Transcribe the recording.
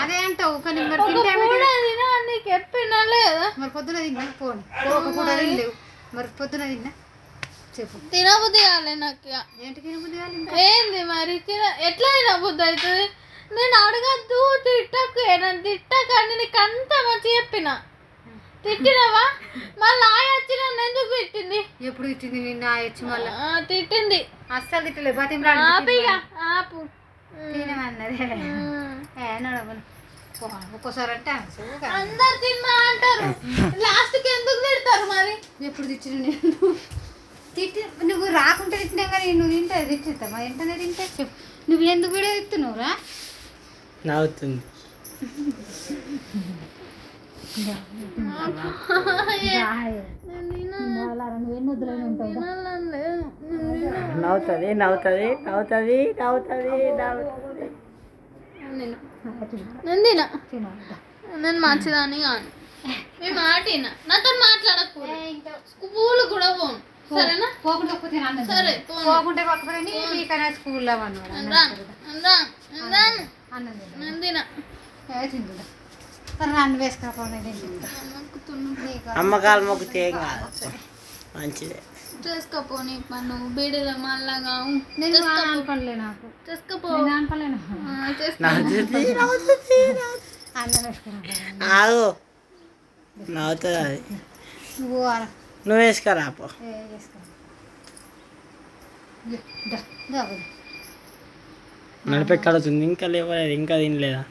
అదే అంటావు కానీ మరి తింటే నీకు చెప్పినా లేదా? మరి పొద్దున తిన్నా పోను. ఒక పూట తినలేవు. మరి పొద్దున తిన్నా చెప్పు. తినబుద్ధి కాలే నాకు ఇక. ఏంటి తినబుద్ధి ఇంకా? ఏంది మరి తిన ఎట్లా తినబుద్ధి అవుతుంది? నేను అడగద్దు తిట్టకు నన్ను తిట్టకని నీకు అంత మంచి చెప్పిన. తిట్టినవా? మళ్ళీ ఆయ వచ్చి నన్ను ఎందుకు తిట్టింది? ఎప్పుడు ఇచ్చింది నిన్న వచ్చి మళ్ళీ? తిట్టింది. అస్సలు తిట్టలేదు బతిమలాడి ఆపిగా ఆపు. తినమన్నది. ఏ నడవను ఒక్కోసారి అంటే. అందరు తిన్నా అంటారు. లాస్ట్కి ఎందుకు తిడతారు మరి? ఎప్పుడు తిట్టిన నేను. తిట్టి నువ్వు రాకుంటే తిట్టినా కానీ నువ్వు తింటే తిట్టిస్తామా వెంటనే తింటే చెప్పు. నువ్వు ఎందుకు వీడియో తిత్తున్నావురా నవ్వుతుంది. నవ్వుతుంది నవ్వుతుంది నవ్వుతుంది నవ్వుతుంది నవ్వుతుంది. నేను నేను తినా. నేను మంచిదాన్ని కాను. మేము మాటిన నాతో మాట్లాడకూడదు స్కూల్ కూడా పోను. సరేనా? పోకుండా పోతే అన్నది. సరే పోకుంటే పోకపోతే స్కూల్లో అన్నాడు నేను రాను నేను రాను నేను రాను అన్నది నేను తినా. ఏ తింటుందా సరే నన్ను వేసుకోకపోతే అమ్మకాలు మొక్కితే కాదు. మంచిదే. చేసుకోపో నీ పన్ను బీడీల మళ్ళగా నేను అనుకోలే నాకు. చేసుకోపో ఆగు. నవ్వుతుంది అది. నువ్వు నువ్వు వేసుకురా పో. నడిపెక్కడుతుంది ఇంకా లేవలేదు ఇంకా తినలేదా?